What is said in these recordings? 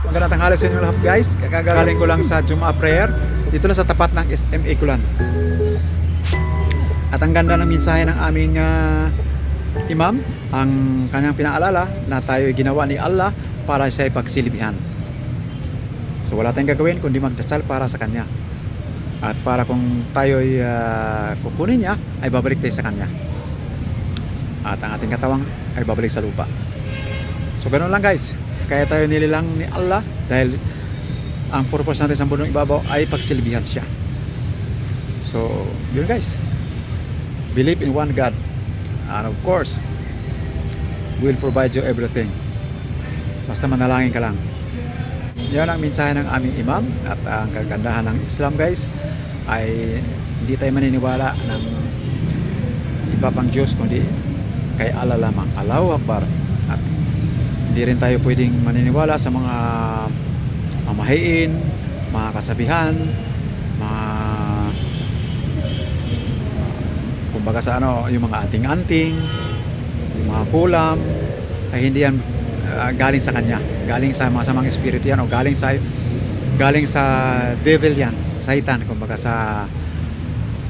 Magandang tanghali sa inyo lahat guys. Kakagaling ko lang sa Juma prayer. Dito lang sa tapat ng SMA Kulan. At ang ganda ng mensahe ng aming ah, imam, ang kanyang pinaalala na tayo ay ginawa ni Allah para sa ipagsilbihan. So wala tayong gagawin kundi magdasal para sa kanya. At para kung tayo ay ah, kukunin niya, ay babalik tayo sa kanya. At ang ating katawang ay babalik sa lupa. So ganun lang guys. Kaya tayo nililang ni Allah dahil ang purpose natin sa mundong ibabaw ay pagsilbihan siya. So, yun guys. Believe in one God. And of course, will provide you everything. Basta manalangin ka lang. Yan ang mensahe ng aming imam at ang kagandahan ng Islam guys ay hindi tayo maniniwala ng iba pang Diyos kundi kay Allah lamang. Allahu Akbar. At hindi rin tayo pwedeng maniniwala sa mga mamahiin, mga kasabihan, mga kumbaga sa ano, yung mga anting-anting, yung mga kulam, ay hindi yan ah, galing sa kanya. Galing sa mga samang espiritu yan o galing sa galing sa devil yan, satan kumbaga sa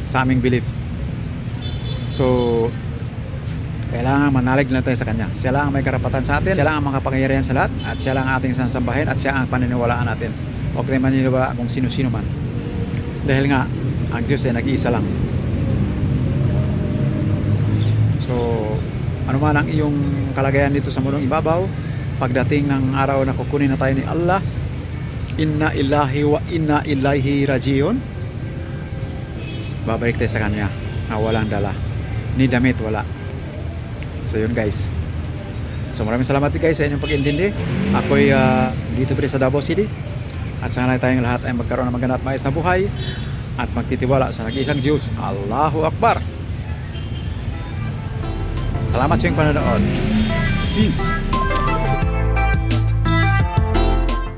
sa aming belief. So, kailangan manalig lang tayo sa Kanya. Siya lang ang may karapatan sa atin. Siya lang ang makapangyarihan sa lahat. At siya lang ang ating sasambahin. At siya ang paniniwalaan natin. Huwag tayo maniniwala kung sino-sino man. Dahil nga, ang Diyos ay nag-iisa lang. So, ano man ang iyong kalagayan dito sa mundong ibabaw, pagdating ng araw na kukunin na tayo ni Allah, inna ilahi wa inna ilaihi rajiun, babalik tayo sa Kanya na walang dala. Ni damit wala. So yun guys. So maraming salamat guys sa inyong pag-intindi. Ako'y ah, dito pa sa Davao City. At sana tayong lahat ay magkaroon ng maganda at maayos na buhay at magtitiwala sa nag-iisang Diyos. Allahu Akbar. Salamat sa inyong panonood. Peace.